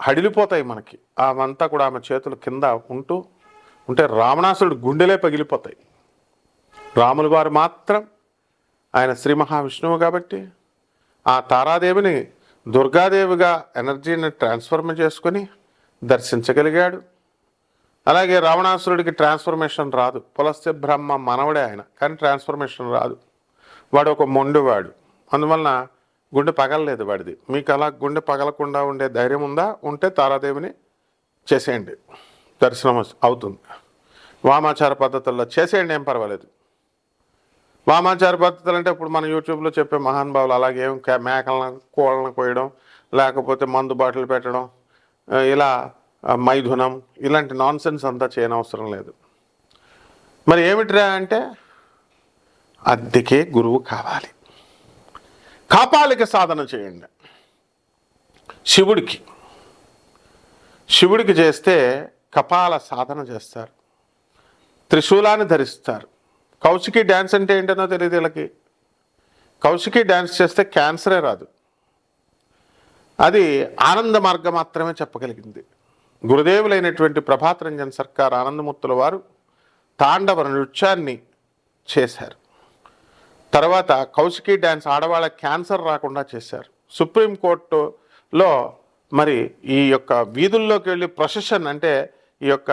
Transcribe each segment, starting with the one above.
హడిలిపోతాయి మనకి. ఆమంతా కూడా ఆమె చేతులు కింద ఉంటూ ఉంటే రావణాసురుడు గుండెలే పగిలిపోతాయి. రాములు వారు మాత్రం ఆయన శ్రీ మహావిష్ణువు కాబట్టి ఆ తారాదేవిని దుర్గాదేవిగా ఎనర్జీని ట్రాన్స్ఫర్మ్ చేసుకొని దర్శించగలిగాడు. అలాగే రావణాసురుడికి ట్రాన్స్ఫర్మేషన్ రాదు. పులస్య బ్రహ్మ మనవడే ఆయన కానీ ట్రాన్స్ఫర్మేషన్ రాదు. వాడు ఒక మొండివాడు. అందువలన గుండె పగలలేదు వాడిది. మీకు అలా గుండె పగలకుండా ఉండే ధైర్యం ఉందా? ఉంటే తారాదేవిని చేసేయండి. దర్శనం అవుతుంది. వామాచార పద్ధతుల్లో చేసేయండి ఏం పర్వాలేదు. వామాచార పద్ధతులు అంటే ఇప్పుడు మన యూట్యూబ్లో చెప్పే మహానుభావులు అలాగే మేకలను కోళ్ళను కోయడం లేకపోతే మందు బాటిల్ పెట్టడం ఇలా మైథునం ఇలాంటి నాన్ సెన్స్ అంతా చేయనవసరం లేదు. మరి ఏమిట్రా అంటే అద్దెకే గురువు కావాలి. కాపాలిక సాధన చేయండి. శివుడికి. శివుడికి చేస్తే కపాల సాధన చేస్తారు. త్రిశూలాన్ని ధరిస్తారు. కౌశికి డ్యాన్స్ అంటే ఏంటనో తెలియదు వీళ్ళకి. కౌశికి డ్యాన్స్ చేస్తే క్యాన్సరే రాదు. అది ఆనంద మార్గం మాత్రమే చెప్పగలిగింది. గురుదేవులైనటువంటి ప్రభాత్ రంజన్ సర్కార్ ఆనందమూర్తుల వారు తాండవ నృత్యాన్ని చేశారు. తర్వాత కౌశికి డ్యాన్స్ ఆడవాళ్ళ క్యాన్సర్ రాకుండా చేశారు. సుప్రీంకోర్టులో మరి ఈ యొక్క వీధుల్లోకి వెళ్ళి ప్రొసెషన్ అంటే ఈ యొక్క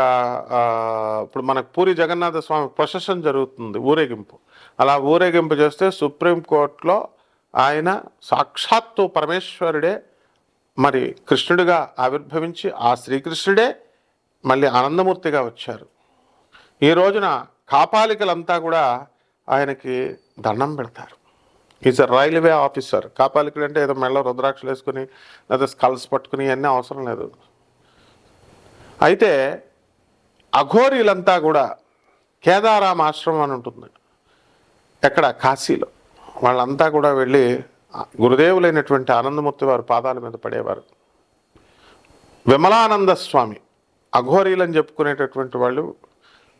ఇప్పుడు మనకు పూరి జగన్నాథ స్వామి ప్రొసెషన్ జరుగుతుంది ఊరేగింపు. అలా ఊరేగింపు చేస్తే సుప్రీంకోర్టులో ఆయన సాక్షాత్తు పరమేశ్వరుడే మరి కృష్ణుడిగా ఆవిర్భవించి ఆ శ్రీకృష్ణుడే మళ్ళీ ఆనందమూర్తిగా వచ్చారు. ఈ రోజున కాపాలికలంతా కూడా ఆయనకి దండం పెడతారు. ఈజ్ అ రైల్వే ఆఫీసర్ కాపాలికుడు అంటే ఏదో మెళ్ళ రుద్రాక్షలు వేసుకుని లేదా స్కల్స్ పట్టుకుని ఇవన్నీ అవసరం లేదు. అయితే అఘోరీలంతా కూడా కేదారాం ఆశ్రమం అని ఉంటుంది. ఎక్కడ? కాశీలో. వాళ్ళంతా కూడా వెళ్ళి గురుదేవులైనటువంటి ఆనందమూర్తి వారు పాదాల మీద పడేవారు. విమలానంద స్వామి అఘోరీలని చెప్పుకునేటటువంటి వాళ్ళు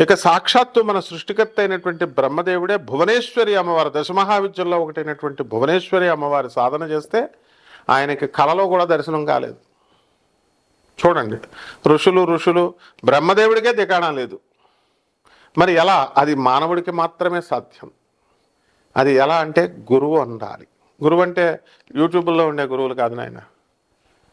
ఇక సాక్షాత్తు మన సృష్టికర్త అయినటువంటి బ్రహ్మదేవుడే భువనేశ్వరి అమ్మవారు దశమహావిద్యల్లో ఒకటైనటువంటి భువనేశ్వరి అమ్మవారి సాధన చేస్తే ఆయనకి కలలో కూడా దర్శనం కాలేదు. చూడండి ఋషులు ఋషులు బ్రహ్మదేవుడికే దిగాణం లేదు. మరి ఎలా? అది మానవుడికి మాత్రమే సాధ్యం. అది ఎలా అంటే గురువు ఉండాలి గురువు అంటే యూట్యూబ్లో ఉండే గురువులు కాదు నాయన.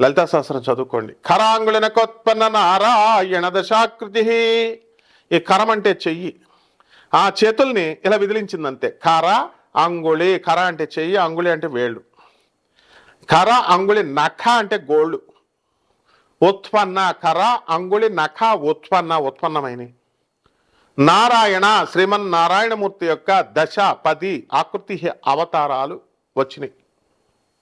లలితా సహస్రం చదువుకోండి. కరాంగుళనకోత్పన్న నారాయణ దశాకృతి. ఈ కరం అంటే చెయ్యి. ఆ చేతుల్ని ఇలా విదిలించింది అంతే కర అంగుళి కర అంటే చెయ్యి అంగుళి అంటే వేళ్ళు. కర అంగుళి నఖ అంటే గోళ్ళు. ఉత్పన్న కర అంగుళి నఖ ఉత్పన్న ఉత్పన్నమైన నారాయణ శ్రీమన్ నారాయణమూర్తి యొక్క దశ పది ఆకృతి అవతారాలు వచ్చినాయి.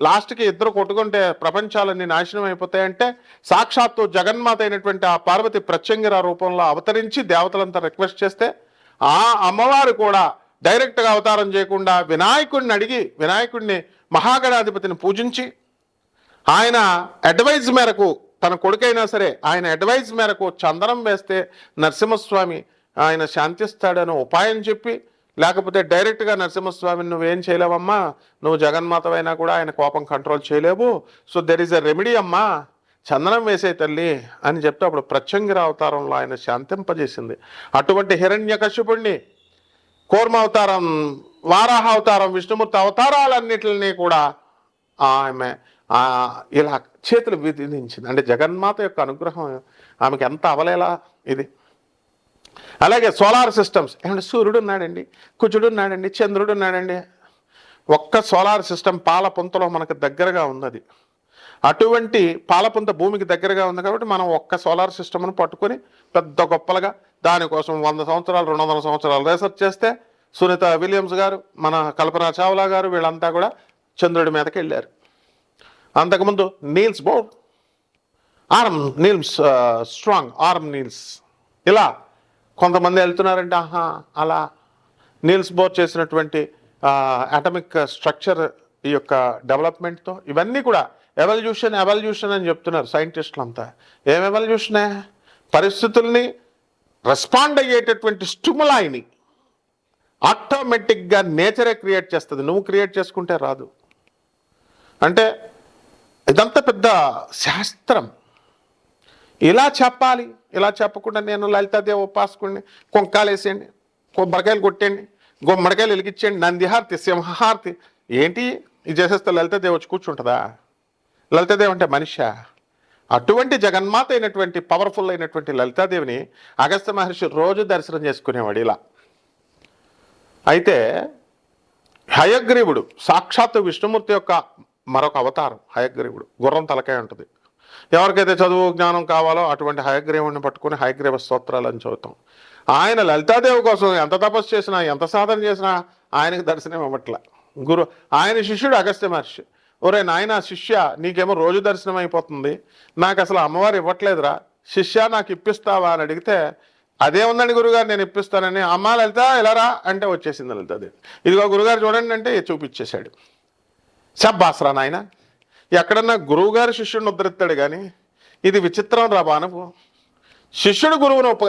లాస్ట్కి ఇద్దరు కొట్టుకుంటే ప్రపంచాలన్నీ నాశనం అయిపోతాయంటే సాక్షాత్తు జగన్మాత అయినటువంటి ఆ పార్వతి ప్రత్యంగిర రూపంలో అవతరించి దేవతలంతా రిక్వెస్ట్ చేస్తే ఆ అమ్మవారు కూడా డైరెక్ట్గా అవతారం చేయకుండా వినాయకుడిని అడిగి వినాయకుడిని మహాగణాధిపతిని పూజించి ఆయన అడ్వైజ్ మేరకు తన కొడుకైనా సరే ఆయన అడ్వైజ్ మేరకు చందనం వేస్తే నరసింహస్వామి ఆయన శాంతిస్తాడని ఉపాయం చెప్పి లేకపోతే డైరెక్ట్గా నరసింహస్వామిని నువ్వేం చేయలేవమ్మా? నువ్వు జగన్మాతవైనా కూడా ఆయన కోపం కంట్రోల్ చేయలేవు. So there is a remedy అమ్మా. చందనం వేసే తల్లి అని చెప్తే అప్పుడు ప్రత్యంగిర అవతారంలో ఆయన శాంతింపజేసింది. అటువంటి హిరణ్యకశిపుణ్ణి కూర్మ అవతారం వారాహ అవతారం విష్ణుమూర్తి అవతారాలన్నిటిని కూడా ఆమె ఇలా చేతులు విధించింది. అంటే జగన్మాత యొక్క అనుగ్రహం ఆమెకి ఎంత అవలేలా ఇది? అలాగే సోలార్ సిస్టమ్స్. ఏమంటే సూర్యుడు ఉన్నాడండి కుజుడు ఉన్నాడండి చంద్రుడు ఉన్నాడండి. ఒక్క సోలార్ సిస్టమ్ పాలపుంతలో మనకు దగ్గరగా ఉన్నది. అటువంటి పాలపుంత భూమికి దగ్గరగా ఉంది కాబట్టి మనం ఒక్క సోలార్ సిస్టమ్ను పట్టుకొని పెద్ద గొప్పలుగా దానికోసం వంద సంవత్సరాలు రెండు వందల సంవత్సరాలు రీసెర్చ్ చేస్తే సునీత విలియమ్స్ గారు మన కల్పనా చావ్లా గారు వీళ్ళంతా కూడా చంద్రుడి మీదకి వెళ్ళారు. అంతకుముందు Niels Bohr arm Niels strong arm Niels. ఇలా కొంతమంది వెళ్తున్నారంటే ఆహా అలా నీల్స్ బోర్ చేసినటువంటి అటమిక్ స్ట్రక్చర్ ఈ యొక్క డెవలప్మెంట్తో ఇవన్నీ కూడా ఎవల్యూషన్ ఎవల్యూషన్ అని చెప్తున్నారు సైంటిస్టులు అంతా ఏం? ఎవల్యూషనే పరిస్థితుల్ని రెస్పాండ్ అయ్యేటటువంటి స్టిములాయిని ఆటోమేటిక్గా నేచరే క్రియేట్ చేస్తుంది. నువ్వు క్రియేట్ చేసుకుంటే రాదు. అంటే ఇదంతా పెద్ద శాస్త్రం. ఇలా చెప్పాలి ఇలా చెప్పకుండా నేను లలితాదేవి ఉపాసకుడిని కొంకాలేసేయండి కొబ్బరికాయలు కొట్టండి గుమ్మడికాయలు వెలిగించండి నందిహారతి సింహారతి ఏంటి? ఇది చేసేస్తే లలితాదేవి వచ్చి కూర్చుంటుందా? లలితాదేవి అంటే మనిషా? అటువంటి జగన్మాత అయినటువంటి పవర్ఫుల్ అయినటువంటి లలితాదేవిని అగస్త్య మహర్షి రోజు దర్శనం చేసుకునేవాడు ఇలా. అయితే హయగ్రీవుడు సాక్షాత్తు విష్ణుమూర్తి యొక్క మరొక అవతారం హయగ్రీవుడు గుర్రం తలకాయ ఉంటుంది. ఎవరికైతే చదువు జ్ఞానం కావాలో అటువంటి హయగ్రీవుడిని పట్టుకుని హయగ్రీవ స్తోత్రాలు అని చదువుతాం. ఆయన లలితాదేవి కోసం ఎంత తపస్సు చేసినా ఎంత సాధన చేసినా ఆయనకి దర్శనం ఇవ్వట్ల. గురు ఆయన శిష్యుడు అగస్త్య మహర్షి. ఒరే నాయన శిష్య నీకేమో రోజు దర్శనం అయిపోతుంది. నాకు అసలు అమ్మవారు ఇవ్వట్లేదురా. శిష్య నాకు ఇప్పిస్తావా అని అడిగితే అదే ఉందండి గురుగారు నేను ఇప్పిస్తానని. అమ్మ లలిత ఎలారా అంటే వచ్చేసింది లలితాదేవి. ఇదిగో గురుగారు చూడండి అంటే చూపించేశాడు. శబ్బాసరా నాయన. ఎక్కడన్నా గురువుగారు శిష్యుడిని ఉద్ధరిస్తాడు కానీ ఇది విచిత్రం రా బాణపు శిష్యుడు గురువును ఉప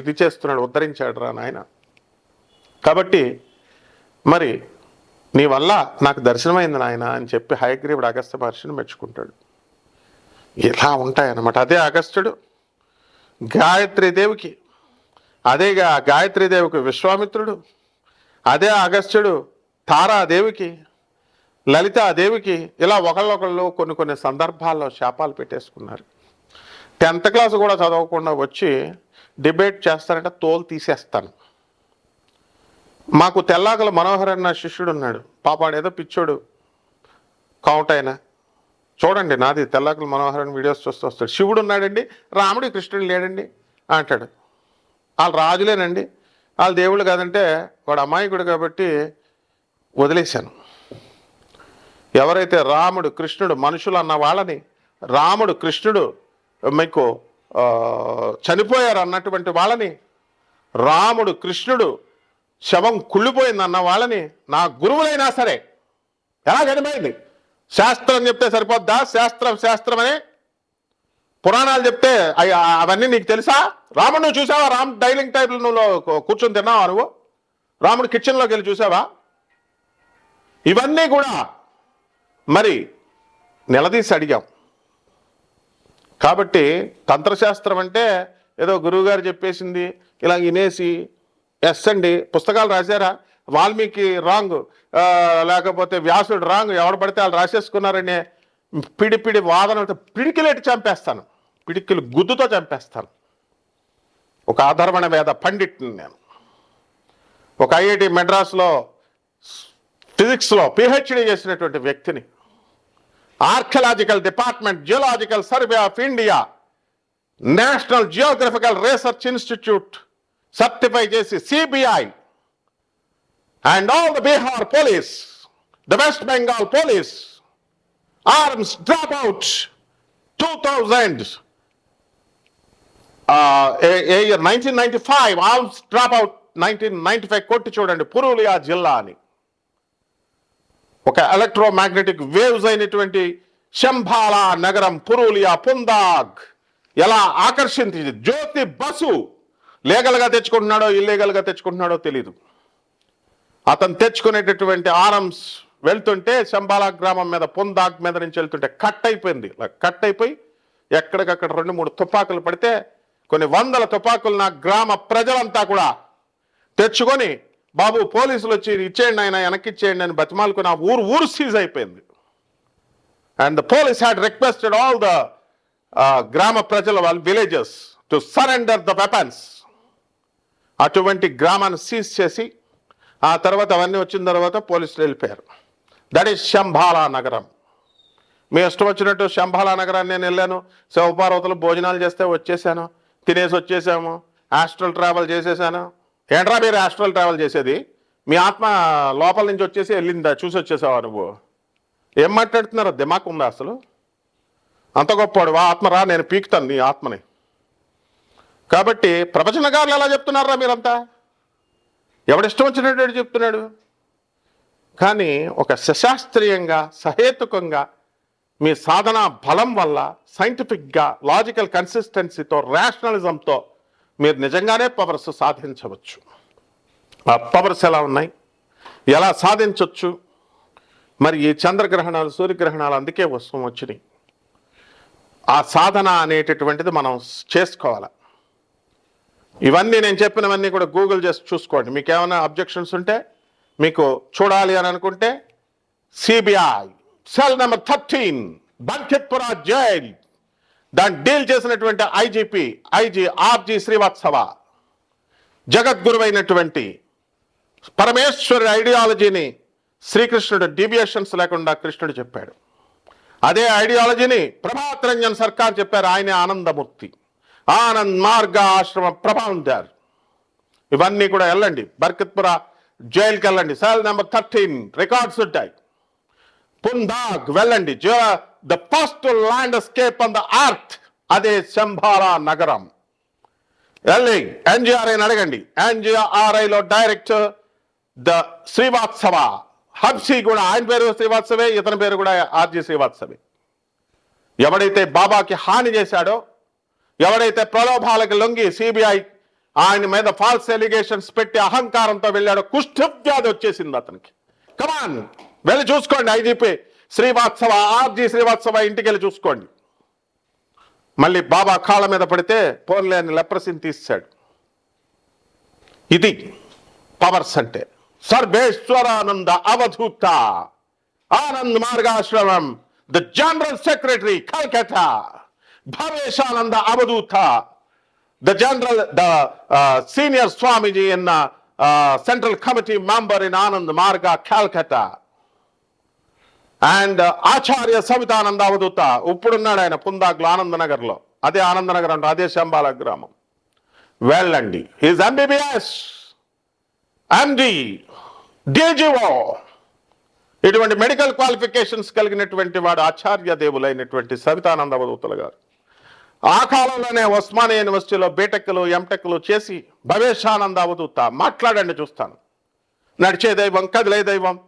ఇది చేస్తున్నాడు ఉద్ధరించాడు రా నాయన. కాబట్టి మరి నీ వల్ల నాకు దర్శనమైంది నాయన అని చెప్పి హయగ్రీవుడు అగస్త్య మహర్షిని మెచ్చుకుంటాడు. ఇలా ఉంటాయన్నమాట. అదే అగస్త్యుడు గాయత్రీదేవికి అదేగా గాయత్రీదేవికి విశ్వామిత్రుడు అదే అగస్త్యుడు తారాదేవికి లలితాదేవికి ఇలా ఒకళ్ళొకళ్ళు కొన్ని కొన్ని సందర్భాల్లో శాపాలు పెట్టేసుకున్నారు. టెన్త్ క్లాస్ కూడా చదవకుండా వచ్చి డిబేట్ చేస్తారంటే తోలు తీసేస్తాను. మాకు తెల్లాకల మనోహర్ అన్న శిష్యుడు ఉన్నాడు. పాపాడు ఏదో పిచ్చోడు. కౌంట్ అయినా. చూడండి నాది తెల్లాకల మనోహర్ అని వీడియోస్ చూస్తూ వస్తాడు. శివుడు ఉన్నాడండి రాముడు కృష్ణుడు లేడండి అంటాడు. వాళ్ళు రాజులేనండి. వాళ్ళు దేవుళ్ళు కాదంటే వాడు అమాయకుడు కాబట్టి వదిలేశాను. ఎవరైతే రాముడు కృష్ణుడు మనుషులు అన్న వాళ్ళని రాముడు కృష్ణుడు మీకు చనిపోయారు అన్నటువంటి వాళ్ళని రాముడు కృష్ణుడు శవం కుళ్ళిపోయింది అన్న వాళ్ళని నా గురువులైనా సరే ఎలా చనిపోయింది? శాస్త్రం చెప్తే సరిపోద్దా? శాస్త్రం శాస్త్రం అని పురాణాలు చెప్తే అవన్నీ నీకు తెలుసా? రాముడు నువ్వు చూసావా? రామ్ డైనింగ్ టైబుల్ నువ్వు కూర్చొని తిన్నావా నువ్వు? రాముడు కిచెన్లోకి వెళ్ళి చూసావా? ఇవన్నీ కూడా మరి నిలదీసి అడిగాం. కాబట్టి తంత్రశాస్త్రం అంటే ఏదో గురువుగారు చెప్పేసింది ఇలా వినేసి ఎస్ అండి పుస్తకాలు రాశారా? వాల్మీకి రాంగ్ లేకపోతే వ్యాసుడు రాంగ్ ఎవడు పడితే వాళ్ళు రాసేసుకున్నారనే పిడి పిడి వాదన పిడికిలేటి చంపేస్తాను. పిడికిలు గుద్దుతో చంపేస్తాను. ఒక ఆధర్వణ వేద పండిట్ని నేను. ఒక ఐఐటి మెడ్రాస్లో ఫిజిక్స్లో పిహెచ్డి చేసినటువంటి వ్యక్తిని. Archaeological department geological survey of India national geographical research institute certify చేసి CBI and all the Bihar police the West Bengal police arms drop out two thousand year nineteen ninety five arms drop out nineteen ninety five కొట్టి చూడండి పురూలియా జిల్లా అని. ఒక electromagnetic waves అయినటువంటి శంభాల నగరం పురూలియా పుందాగ్. ఎలా ఆకర్షించింది? జ్యోతి బసు లీగల్గా తెచ్చుకుంటున్నాడో ఇల్లీగల్గా తెచ్చుకుంటున్నాడో తెలీదు. అతను తెచ్చుకునేటటువంటి ఆర్మ్స్ వెళ్తుంటే శంబాలా గ్రామం మీద పుందాగ్ మీద నుంచి వెళ్తుంటే కట్ అయిపోయింది. కట్ అయిపోయి ఎక్కడికక్కడ రెండు మూడు తుపాకులు పడితే కొన్ని వందల తుపాకులు నా గ్రామ ప్రజలంతా కూడా తెచ్చుకొని బాబు పోలీసులు వచ్చి ఇచ్చేయండి ఆయన వెనక్కి ఇచ్చేయండి అని బతిమాలుకుని ఆ ఊరు ఊరు సీజ్ అయిపోయింది. And the police had requested all the గ్రామ ప్రజల వాళ్ళ villages to surrender the weapons అటువంటి గ్రామాన్ని సీజ్ చేసి ఆ తర్వాత అవన్నీ వచ్చిన తర్వాత పోలీసులు వెళ్ళిపోయారు. దట్ ఈస్ శంభాలా నగరం. మీ ఇష్టం వచ్చినట్టు శంభాలా నగరాన్ని నేను వెళ్ళాను. శివపార్వతులు భోజనాలు చేస్తే వచ్చేసాను. తినేసి వచ్చేసాము. ఆస్ట్రల్ ట్రావెల్ చేసేసాను. ఏంట్రా మీరు ఆస్ట్రల్ ట్రావెల్ చేసేది? మీ ఆత్మ లోపల నుంచి వచ్చేసి వెళ్ళిందా? చూసి వచ్చేసావా నువ్వు? ఏం మాట్లాడుతున్నారో? దిమాక్ ఉందా అసలు? అంత గొప్పవాడు. వా ఆత్మ రా నేను పీకుతాను నీ ఆత్మని. కాబట్టి ప్రవచనకారులు ఎలా చెప్తున్నారా మీరంతా? ఎవడిష్టం వచ్చినట్టు చెప్తున్నాడు? కానీ ఒక సశాస్త్రీయంగా సహేతుకంగా మీ సాధన బలం వల్ల సైంటిఫిక్గా లాజికల్ కన్సిస్టెన్సీతో రేషనలిజంతో మీరు నిజంగానే పవర్స్ సాధించవచ్చు. ఆ పవర్స్ ఎలా ఉన్నాయి? ఎలా సాధించవచ్చు మరి ఈ చంద్రగ్రహణాలు సూర్యగ్రహణాలు అందుకే వస్తూ వచ్చినాయి. ఆ సాధన అనేటటువంటిది మనం చేసుకోవాలి. ఇవన్నీ నేను చెప్పినవన్నీ కూడా గూగుల్ చేసి చూసుకోండి. మీకు ఏమైనా అబ్జెక్షన్స్ ఉంటే మీకు చూడాలి అని అనుకుంటే CBI cell number thirteen Bankitpura jail. దాన్ని డీల్ చేసినటువంటి ఐజీపీ ఐజీ ఆర్జీ శ్రీవాత్సవ. జగద్గురువైనటువంటి పరమేశ్వరుడి ఐడియాలజీని శ్రీకృష్ణుడు డీవియేషన్స్ లేకుండా కృష్ణుడు చెప్పాడు. అదే ఐడియాలజీని ప్రభాత్ రంజన్ సర్కార్ చెప్పారు ఆయనే ఆనందమూర్తి. ఆనంద్ మార్గ ఆశ్రమ ప్రభావందార్ ఇవన్నీ కూడా వెళ్ళండి. బర్కత్పుర జైలుకి వెళ్ళండి సెల్ నెంబర్ థర్టీన్ రికార్డ్స్ ఉంటాయి. పుందాగ్ వెళ్ళండి. The first landscape on the earth అదే శంభారా నగరం. వెళ్ళి ఎన్జిఆర్ఐని అడగండి. ఎన్జిఆర్ఐలో డైరెక్టర్ ద శ్రీవాత్సవ హబ్సీ కూడా ఆయన పేరు శ్రీవాత్సవే ఇతని పేరు కూడా ఆర్జీ శ్రీవాత్సవే ఎవడైతే బాబాకి హాని చేశాడో ఎవడైతే ప్రలోభాలకు లొంగి సిబిఐ ఆయన మీద ఫాల్స్ ఎలిగేషన్స్ పెట్టి అహంకారంతో వెళ్ళాడో కుష్ఠవ్యాధి వచ్చేసింది అతనికి. కమాన్ వెళ్ళి చూసుకోండి ఐజీపీ శ్రీవాత్సవ ఆర్జీ శ్రీవాత్సవ ఇంటికి వెళ్ళి చూసుకోండి. మళ్ళీ బాబా కాళ్ళ మీద పడితే పోన్లేని లెప్రసిని తీసాడు ఇది పవర్స్ అంటే. Sarveshwarananda Avadhuta. Anand మార్గాశ్రమం the general secretary Calcutta Bhaveshananda Avadhuta. The general the senior Swamiji in central committee member in Anand Marga Calcutta and uh, Acharya Savitananda Avadhuta. ఇప్పుడున్నాడు ఆయన పుందాకులు ఆనందనగర్లో. అదే ఆనందనగర్ అంటే అదే శంబాల గ్రామం. వెళ్ళండి. హీజ్ ఎంబీబీఎస్ ఎండి డీజీఓ ఇటువంటి మెడికల్ క్వాలిఫికేషన్స్ కలిగినటువంటి వాడు ఆచార్య దేవులైనటువంటి సవితానంద అవధూతలు గారు. ఆ కాలంలోనే ఉస్మానియా యూనివర్సిటీలో బీటెక్లు ఎంటెక్లు చేసి భవేశానంద అవధూత. మాట్లాడండి చూస్తాను. నడిచే దైవం కదిలే దైవం.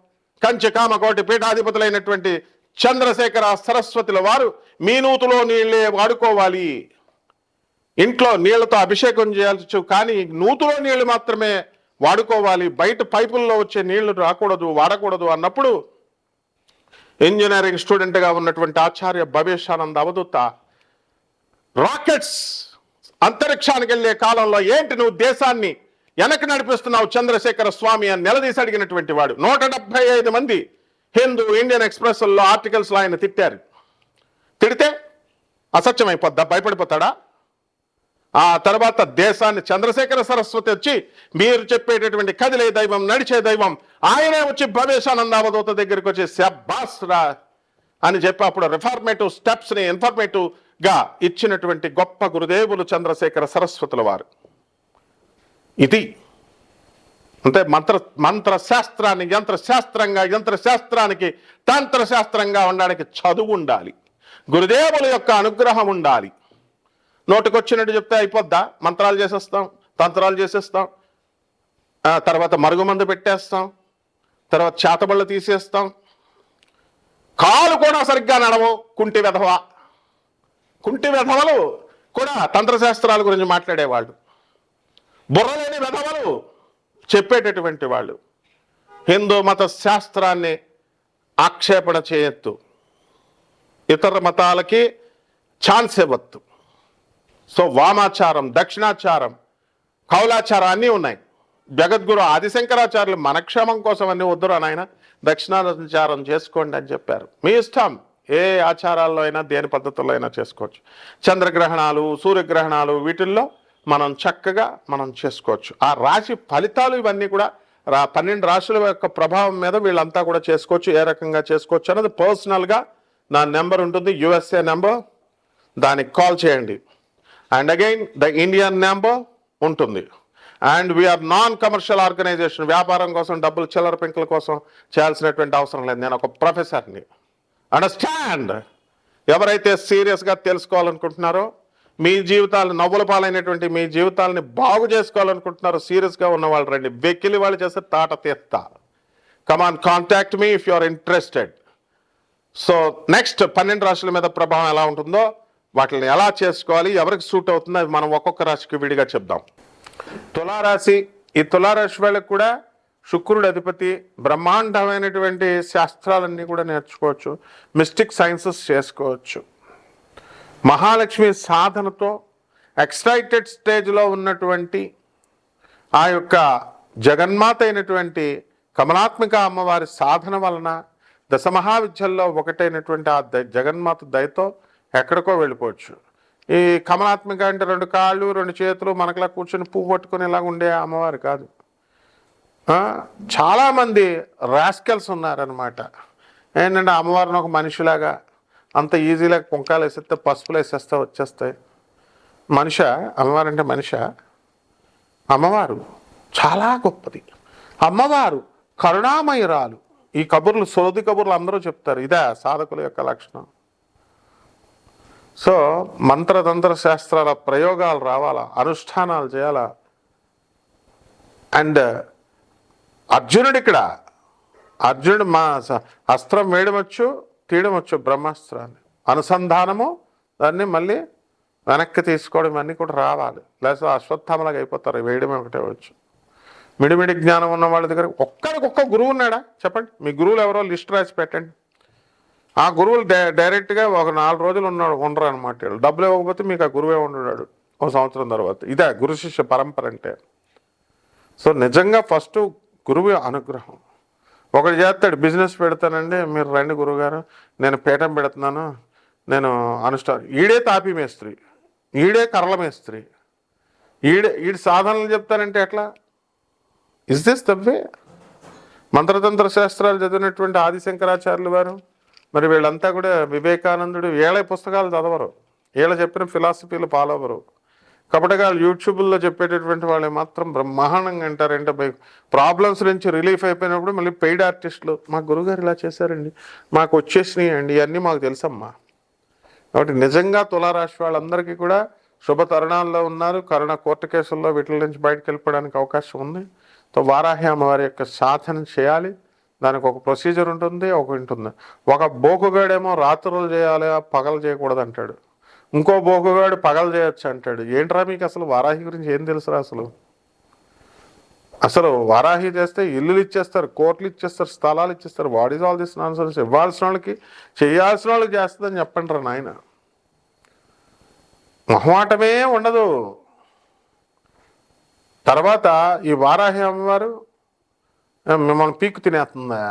కంచి కామకోటి పీఠాధిపతులైనటువంటి చంద్రశేఖర సరస్వతుల వారు మీ నూతులో నీళ్ళే వాడుకోవాలి. ఇంట్లో నీళ్ళతో అభిషేకం చేయాల్సి కానీ నూతులో నీళ్ళు మాత్రమే వాడుకోవాలి. బయట పైపుల్లో వచ్చే నీళ్ళు రాకూడదు వాడకూడదు అన్నప్పుడు ఇంజనీరింగ్ స్టూడెంట్గా ఉన్నటువంటి ఆచార్య భవేశానంద అవధూత రాకెట్స్ అంతరిక్షానికి వెళ్ళే కాలంలో ఏంటి నువ్వు దేశాన్ని వెనక్కి నడిపిస్తున్నావు చంద్రశేఖర స్వామి అని నిలదీసి అడిగినటువంటి వాడు. నూట డెబ్బై ఐదు మంది హిందూ ఇండియన్ ఎక్స్ప్రెస్లో ఆర్టికల్స్లో ఆయన తిట్టారు. తిడితే అసత్యమైపోద్దా? భయపడిపోతాడా? ఆ తర్వాత దేశాన్ని చంద్రశేఖర సరస్వతి వచ్చి మీరు చెప్పేటటువంటి కదిలే దైవం నడిచే దైవం ఆయనే వచ్చి భవేశానంద అవధూత దగ్గరికి వచ్చి శబ్బాస్ రా అని చెప్పి అప్పుడు రిఫార్మేటివ్ స్టెప్స్ని ఇన్ఫర్మేటివ్గా ఇచ్చినటువంటి గొప్ప గురుదేవులు చంద్రశేఖర సరస్వతుల వారు. ఇది అంటే మంత్ర మంత్ర శాస్త్రాన్ని యంత్ర శాస్త్రంగా యంత్ర శాస్త్రానికి ఉండడానికి చదువు ఉండాలి. గురుదేవుల యొక్క అనుగ్రహం ఉండాలి. నోటికొచ్చినట్టు చెప్తే అయిపోద్దా? మంత్రాలు చేసేస్తాం తంత్రాలు చేసేస్తాం. తర్వాత మరుగుమందు పెట్టేస్తాం. తర్వాత చేతబళ్ళు తీసేస్తాం. కాలు కూడా సరిగ్గా నడవు కుంటి వెధవ. కుంటి వెధవలు కూడా తంత్రశాస్త్రాల గురించి మాట్లాడేవాళ్ళు. బుర్రలేని వెధవలు చెప్పేటటువంటి వాళ్ళు. హిందూ మత శాస్త్రాన్ని ఆక్షేపణ చేయొద్దు. ఇతర మతాలకి ఛాన్స్ ఇవ్వద్దు. సో వామాచారం దక్షిణాచారం కౌలాచారం అన్నీ ఉన్నాయి. జగద్గురు ఆదిశంకరాచార్యులు మనక్షేమం కోసం అన్ని వద్దురా నాయన దక్షిణాచారం చేసుకోండి అని చెప్పారు. మీ ఇష్టం. ఏ ఆచారాల్లో అయినా దేని పద్ధతుల్లో అయినా చేసుకోవచ్చు. చంద్రగ్రహణాలు సూర్యగ్రహణాలు వీటిల్లో మనం చక్కగా మనం చేసుకోవచ్చు. ఆ రాశి ఫలితాలు ఇవన్నీ కూడా రా పన్నెండు రాశుల యొక్క ప్రభావం మీద వీళ్ళంతా కూడా చేసుకోవచ్చు. ఏ రకంగా చేసుకోవచ్చు అన్నది పర్సనల్గా నా నెంబర్ ఉంటుంది యుఎస్ఏ నెంబర్. దానికి కాల్ చేయండి. And again the Indian number ఉంటుంది. And we're non commercial organisation వ్యాపారం కోసం డబ్బులు చిల్లర పెంకుల కోసం చేయాల్సినటువంటి అవసరం లేదు. నేను ఒక ప్రొఫెసర్ని అండర్స్టాండ్ ఎవరైతే సీరియస్గా తెలుసుకోవాలనుకుంటున్నారో మీ జీవితాలు నవ్వుల పాలైనటువంటి మీ జీవితాలని బాగు చేసుకోవాలనుకుంటున్నారు సీరియస్గా ఉన్న వాళ్ళు రండి. వెక్కిలి వాళ్ళు చేస్తే తాట తీస్తా. Come on contact me if you are interested so next పన్నెండు రాశుల మీద ప్రభావం ఎలా ఉంటుందో వాటిని ఎలా చేసుకోవాలి ఎవరికి సూట్ అవుతుందో అది మనం ఒక్కొక్క రాశికి విడిగా చెప్దాం. తులారాశి ఈ తులారాశి వాళ్ళకి కూడా శుక్రుడు అధిపతి బ్రహ్మాండమైనటువంటి శాస్త్రాలన్నీ కూడా నేర్చుకోవచ్చు మిస్టిక్ సైన్సెస్ చేసుకోవచ్చు. మహాలక్ష్మి సాధనతో ఎక్సైటెడ్ స్టేజ్లో ఉన్నటువంటి ఆ యొక్క జగన్మాత అయినటువంటి కమలాత్మిక అమ్మవారి సాధన వలన దశమహావిద్యల్లో ఒకటైనటువంటి ఆ ద జగన్మాత దయతో ఎక్కడికో వెళ్ళిపోవచ్చు. ఈ కమలాత్మిక అంటే రెండు కాళ్ళు రెండు చేతులు మనకులా కూర్చొని పువ్వు పట్టుకుని ఇలాగ ఉండే అమ్మవారు కాదు. చాలామంది రాస్కెల్స్ ఉన్నారనమాట ఏంటంటే అమ్మవారిని ఒక మనిషిలాగా అంత ఈజీగా కుంకాలు వేసేస్తే పసుపులు వేసేస్తే వచ్చేస్తాయి. మనిష అమ్మవారు అంటే మనిష అమ్మవారు చాలా గొప్పది. అమ్మవారు కరుణామయురాలు. ఈ కబుర్లు సోది కబుర్లు అందరూ చెప్తారు. ఇదే సాధకుల యొక్క లక్షణం. సో మంత్రతంత్ర శాస్త్రాల ప్రయోగాలు రావాలా? అనుష్ఠానాలు చేయాలా? అండ్ అర్జునుడు ఇక్కడ అర్జునుడు మా అస్త్రం వేయడం వచ్చు తీయడం వచ్చు బ్రహ్మాస్త్రాన్ని. అనుసంధానము దాన్ని మళ్ళీ వెనక్కి తీసుకోవడం ఇవన్నీ కూడా రావాలి. లేకపోతే అశ్వత్థామలాగా అయిపోతారు. వేయడమే ఒకటే వచ్చు. మిడిమిడి జ్ఞానం ఉన్న వాళ్ళ దగ్గర ఒక్కడికి గురువు ఉన్నాడా? చెప్పండి. మీ గురువులు ఎవరో లిస్ట్ రాసి పెట్టండి. ఆ గురువులు డై డైరెక్ట్గా ఒక నాలుగు రోజులు ఉన్నాడు ఉండరు అనమాట వీళ్ళు. డబ్బులు ఇవ్వకపోతే మీకు ఆ గురువే ఉండడాడు ఒక సంవత్సరం తర్వాత. ఇదే గురు శిష్య పరంపర అంటే. సో నిజంగా ఫస్ట్ గురువు అనుగ్రహం. ఒకటి చేస్తాడు బిజినెస్ పెడతానండి. మీరు రండి గురుగారు. నేను పీఠం పెడుతున్నాను. నేను అనుష్ఠా ఈడే తాపి మేస్త్రి. ఈడే కర్రల మేస్త్రి. ఈడే ఈడు సాధనలు చెప్తానంటే ఎట్లా? ఇస్ దిస్ ద మంత్రతంత్ర శాస్త్రాలు చదివినటువంటి ఆదిశంకరాచార్యులు వారు మరి వీళ్ళంతా కూడా వివేకానందుడు ఏళ్ళ పుస్తకాలు చదవరు. వీళ్ళ చెప్పిన ఫిలాసఫీలు ఫాలో అవ్వరు కాబట్టి వాళ్ళు యూట్యూబ్లో చెప్పేటటువంటి వాళ్ళు మాత్రం బ్రహ్మాండంగా అంటారంటే బై ప్రాబ్లమ్స్ నుంచి రిలీఫ్ అయిపోయినప్పుడు మళ్ళీ పెయిడ్ ఆర్టిస్టులు మా గురుగారు ఇలా చేశారండి. మాకు వచ్చేసినాయి అండి ఇవన్నీ మాకు తెలుసమ్మా. కాబట్టి నిజంగా తులారాశి వాళ్ళందరికీ కూడా శుభ తరుణాల్లో ఉన్నారు. కరుణ కోర్టు కేసుల్లో వీటి నుంచి బయటకు వెళ్ళిపోవడానికి అవకాశం ఉంది. తో వారాహి అమ్మవారి యొక్క సాధన చేయాలి. దానికి ఒక ప్రొసీజర్ ఉంటుంది ఒక ఉంటుంది. ఒక బోకుగాడేమో రాత్రులు చేయాలి పగలు చేయకూడదు అంటాడు ఇంకో బోకుగాడు పగలు చేయొచ్చు అంటాడు. ఏంట్రా మీకు అసలు వారాహి గురించి ఏం తెలుసురా అసలు? అసలు వారాహి చేస్తే ఇల్లులు ఇచ్చేస్తారు కోట్లు ఇచ్చేస్తారు స్థలాలు ఇచ్చేస్తారు. వాట్ ఈజ్ ఆల్ దిస్ నాన్ ఇవ్వాల్సిన వాళ్ళకి చేయాల్సిన వాళ్ళకి చేస్తుందని చెప్పండి రా నాయన. మొహమాటమే ఉండదు. తర్వాత ఈ వారాహి అమ్మవారు మిమ్మల్ని పీక్కు తినేస్తుందా?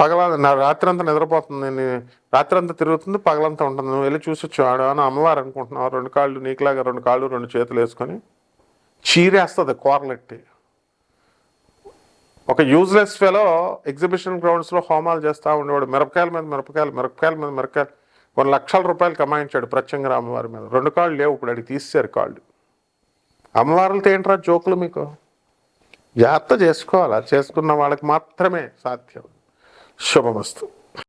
పగల నా రాత్రంతా నిద్రపోతుంది. రాత్రి రాత్రంతా తిరుగుతుంది పగలంతా ఉంటుంది. నువ్వు వెళ్ళి చూసొచ్చు ఆడు అని అమ్మవారు అనుకుంటున్నావు. రెండు కాళ్ళు నీకులాగా రెండు కాళ్ళు రెండు చేతులు వేసుకొని చీరేస్తుంది కోరలెట్టి. ఒక యూజ్లెస్ ఫెలో ఎగ్జిబిషన్ గ్రౌండ్స్లో హోమాలు చేస్తూ ఉండేవాడు. మిరపకాయల మీద మిరపకాయలు మిరపకాయల మీద మిరపకాయలు. కొన్ని లక్షల రూపాయలు కమాయించాడు ప్రత్యంగర అమ్మవారి మీద. రెండు కాళ్ళు లేవు ఇప్పుడు అడిగి తీసేశారు కాళ్ళు. అమ్మవారులతో ఏంట్రా జోకులు మీకు? జాగ్రత్త చేసుకోవాలి? చేసుకున్న వాళ్ళకి మాత్రమే సాధ్యం. şabamastım.